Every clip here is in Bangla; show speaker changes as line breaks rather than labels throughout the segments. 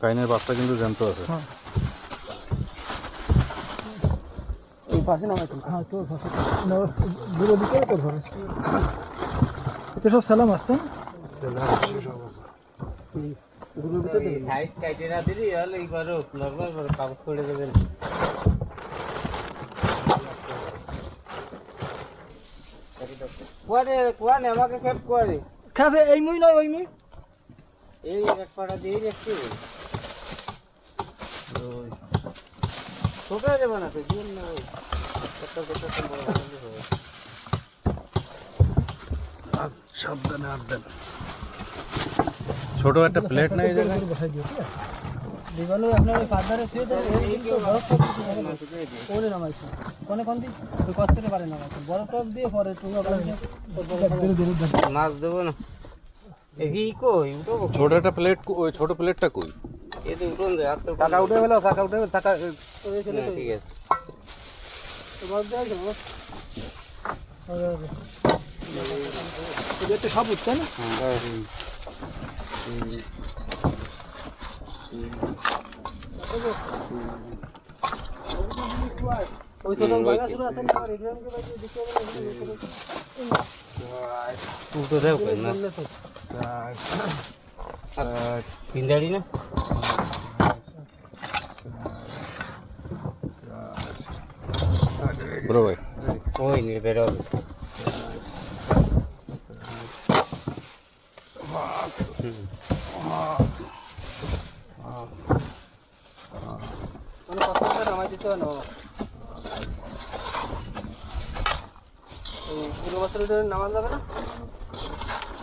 কাইনের বাচ্চা কিন্তু জ্যান্ত আছে।
এই পাশে হ্যাঁ ঘরে সব সালাম আসতো গুলোর ভিতরে দেবেন
সাইড কাটে না দিলি হলে এইবারও নর্মাল করে কাগজ করে দেবেন কুয়ারে কুয়ানে আমাকে খেপ কুয়ারে
খাবে এই মুই নয় ওই মুই।
এই এক পাটা দিয়ে দেখছি ছোট দেবো না তো দিন না ওই। কত কত বড় হবে
সাবধানে হাত দেন। ছোট একটা প্লেট নাই জায়গায়।
দিবালো আপনার ওই ফাদারে এই বরফ টপ দিতে হবে নামাইছে কোনে কোন ওই কষ্টতে পারে নামাইছে বরফ টপ দিয়ে পরে তুমি
মাছ দেবো না। এই কই উঠো
ছোট একটা প্লেট ওই ছোট প্লেটটা কই
এই তো উঠুন যায় আর তো
টাকা উঠে গেল টাকা উঠে গেল টাকা
ঠিক আছে
তোমার যাবে সব উঠছে না ওই ছোট বাগা শুরু আছে না আমার এগ্রাম কে হবে
উঠো দেও কই না
তো
পিন্দাড়ি না
বড় ভাই
ওই নিয়ে বেরোবে
মানে কত করে নামাই দিতে হয় না এই পুরো বছর এটা নামান যাবে না?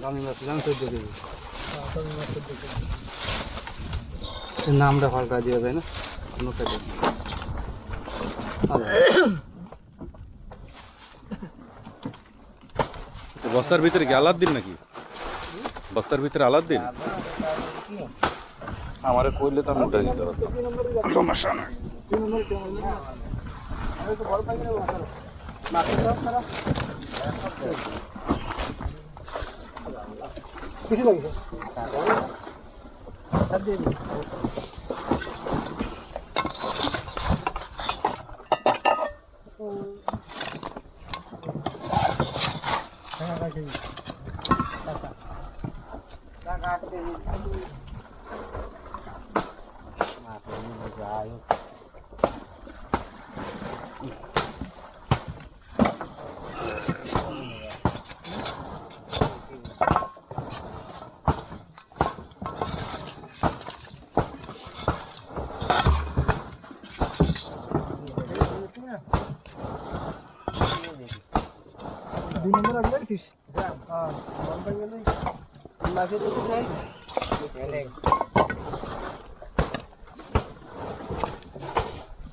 দামি মাছ দাম চোদ্দ কেজি নামটা হালকা দিয়ে যায় না কোনো কাজে
বস্তার ভিতরে কি আলাদ দিন নাকি? বস্তার ভিতরে আলাদ দিন? আমারে কইলে তার মোটা দিতে হবে। সমস্যা নাই।
লাগে স্যার দিয়ে দিন লাগে তো খাই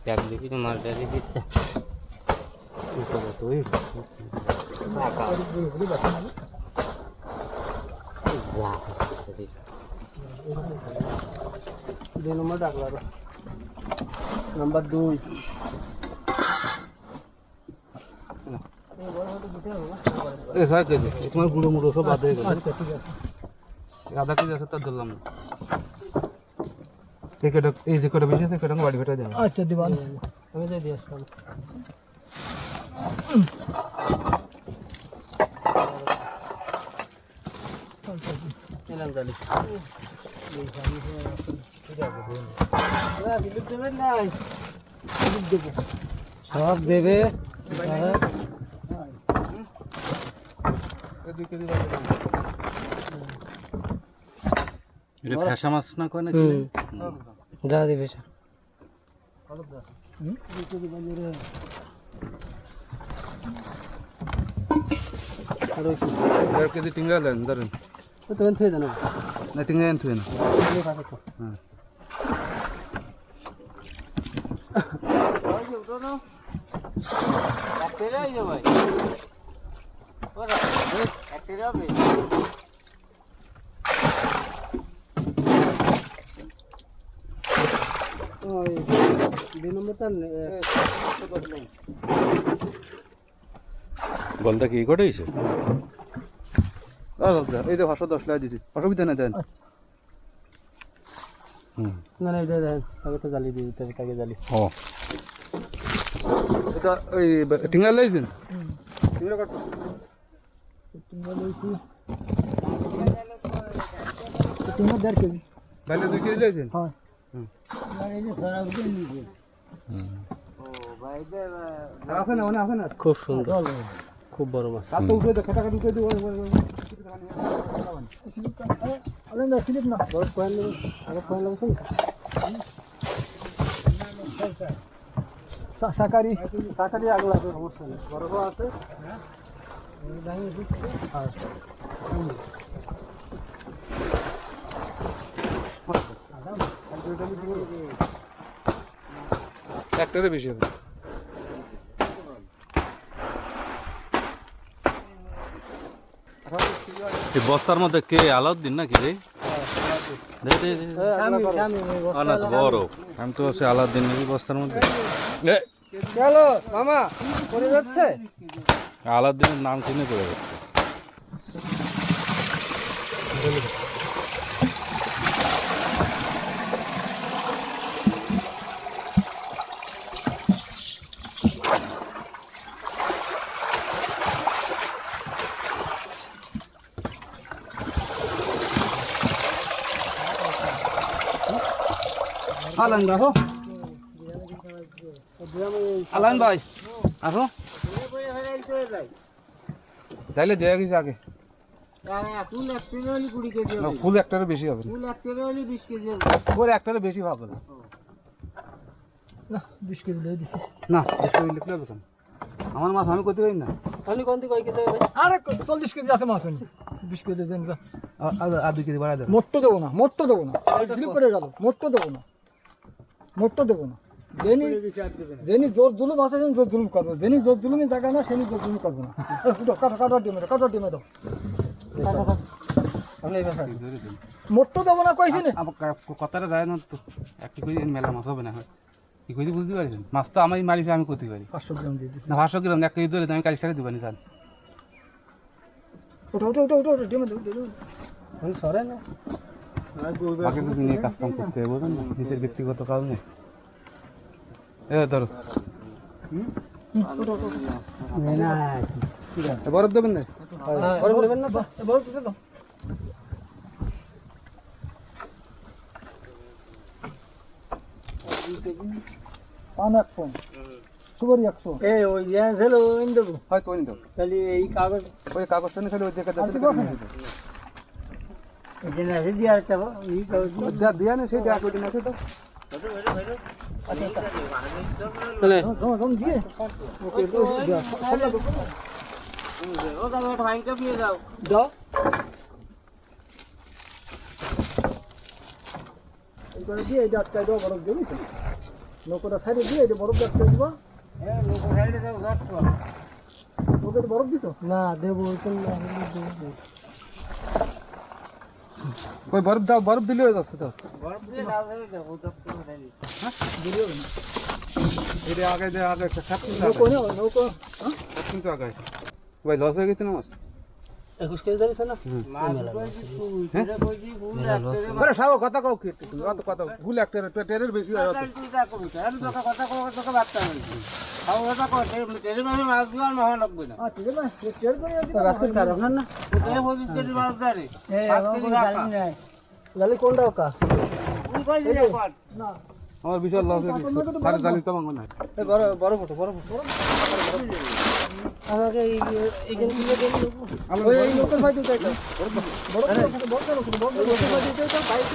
এক দেখি তো মাছ ডালি দিচ্ছে তুই
দুই নম্বর ডাকলো আরও নাম্বার দুই
এ ছয় কেজি তোমার গুঁড়ো মুড়ো সব বাদ হয়ে গেল
আচ্ছা ঠিক আছে
আধা কেজি আছে তার ধরলাম। এই যে কটা বেশি আছে কটা বাড়ি ফেটা দেবো।
আচ্ছা দিবান আমি যাই দিয়ে আসলাম। দেবো।
সব দেবে।
এটা ফ্যাসা মাছ না কয় নাকি
যা দিবে
আর
কেজি টিংরা দেন ধরেন।
ও থুয়ে দেন
না টিংরা এন থুয়ে না।
এই পাশে তো।
হ্যাঁ।
ওই দুই নম্বরটা
বলটা কি করে হয়েছে
এই যে পাঁচশো দশ টাকা দিচ্ছি অসুবিধা নেই দেন।
হুম।
না না এটা দেন। আগে তো জ্বালিয়ে দিয়ে দিতে হবে তাকে জ্বালি
ও।
এটা ওই টিংরা লাইছেন? টিংরা কত
তোমরা বলছি তোমরা দেড় কেজি।
তাহলে দুই কেজি লাইছেন?
হয়।
মানে
খুব সুন্দর খুব বড় মাছ সাকারি সাকারি আগলা আছে সমস্যা নেই বড় আছে আর
বেশি হবে।
এই বস্তার মধ্যে কে? আলাউদ্দিন নাকি রে? তো বড়। আমি তো সে আলাউদ্দিন নাকি বস্তার মধ্যে?
চলো মামা পড়ে যাচ্ছে?
আলাউদ্দিনের নাম শুনে পড়ে যাচ্ছে।
আলান দেখো আলান ভাই আসো তাইলে দেয়া গেছে আগে। না, ফুল একটারে বেশি হবে না। ওর একটারে বেশি হবে না।
না বিশ কেজি দিয়ে দিছি
না বেশি হইলে কি হবে কেন? আমার মাছ আমি করতে পারি না।
কোন দিকে কেজি আরে চল্লিশ কেজি আছে মাছ উনি বিশ কেজি দেন
আর- দুই কেজি বাড়াই দেবো।
মোট্টো দেবো না মোট্টো দেবো না। স্লিপ করে গেল মোট্টো দেবো না। মোট্টো দেবো না। জোর জুলুম আছে জোর জুলুম করব। জোর জুলুমি জায়গা না সেনি জোর জুলুম করব না। কাটো কাটো ডিমে কাটো ডিমে দাও। কাটো, কাটো। এই ব্যাপারে। মোট্টো দেবো না কইছি না।
আমার কথাটা যায় না তো। একটি করে মেলা মাছ হবে না কি বুঝতে পারছেন মাছ তো আমি মারিছি আমি করতে পারি।
পাঁচশো গ্রাম দিয়ে
না পাঁচশো গ্রাম এক কেজি ধরে আমি কালি সাড়ে দিবানি
ডিমে আমি সরে না।
বাকি তো নিয়ে কাজ কাম করতে হবে বুঝলেন না? নিজের ব্যক্তিগত কাজ নেই এ ধরো। বরফ দেবেন না?
বরফ নেবেন না বরফ দিতে দাও পান এক সুপারি একশো
এ ওই ছিল ওই দেবো
হয়তো ওই দাও
তাহলে এই কাগজ
ওই কাগজটা নিয়ে খালি ওই জায়গাটা
আর?
এখানে আছে দিয়ে একটা এই কাগজ
যা দিয়া না সেই দেখা করে আছে তো।
নৌকোটা সাইডে দিয়ে এই বরফ ডাক্তার দিব।
হ্যাঁ সাইডে
ওকে তো বরফ দিছো? না দেবো। তো না
ওই বরফ দাও বরফ দিলে হয়ে যাচ্ছে তো
বরফ দিয়ে না হয়ে যাবো তো পুরো খালি
এটা আগে দে আগে একটা সাত কিন্তু
নৌকো না নৌকো
সাত কিন্তু আগে ভাই লস হয়ে গেছে না মাছ
একুশ কেজি ধরেছে না?
আরে সাও কথা কও কি? তুমি অত কথা ভুল একটা টেরের বেশি হয়
কথা কও তোকে বার্তা বলছি খাও কথা কও তেরে মাসে মাছ দিওয়ার মহা লাগবে না।
করে কার
কেজি মাছ ধরে পাঁচ কেজি
কোনটা ওকা
তুই কই দিলে কর
না।
আমার বিশাল লস হয়ে
এই বড় বড়। ফটো বড় ফটো আমাকে এই এইখান থেকে দেন ওই এই লোকের ভাই দিতে এটা বড় বড় বড় বড় বড় ভাই দিতে এটা বাইক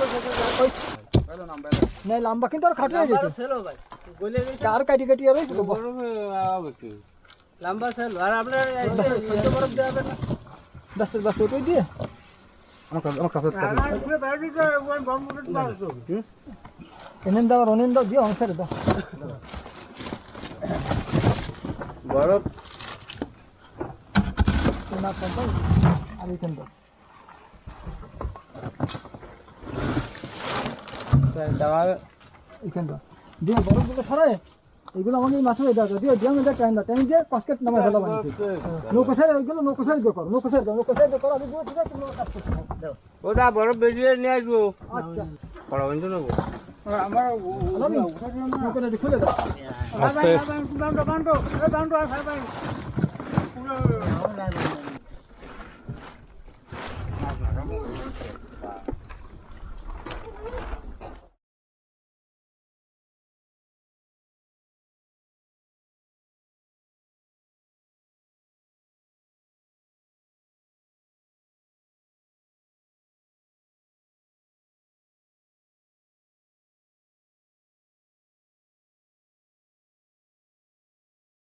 না লম্বা কিন্তু আর খাটো হয়ে গেছে। সেলো ভাই। বলে গেছে আর কাটি কাটি আর
বড় হবে কি
লম্বা সেল আর আপনার বরফ দেওয়া হবে না?
ব্যস্ত ব্যস্ত ওটাই দিয়ে। আমার আমার এনেন দাও অনেন দাও দিয়ে অনসারে দাও।
বরফ
দাও আর এইখান দাও
দেওয়া
এইখান দাও দিয়ে বরফগুলো সরায় এগুলো আমাকে মাছে দাও দিয়ে দিয়ে আমি দেখ টাইম দাও টাইম দিয়ে পাঁচকেট নামে ফেলা বানিয়েছি নৌকো সাইড ওইগুলো দিয়ে করো নৌকো দাও নৌকো দিয়ে করো আমি দিয়ে ঠিক আছে।
ওটা বরফ বেরিয়ে নিয়ে আসব
আচ্ছা
পড়া বন্ধু নেব আমার
খুলে দাও
오늘 나.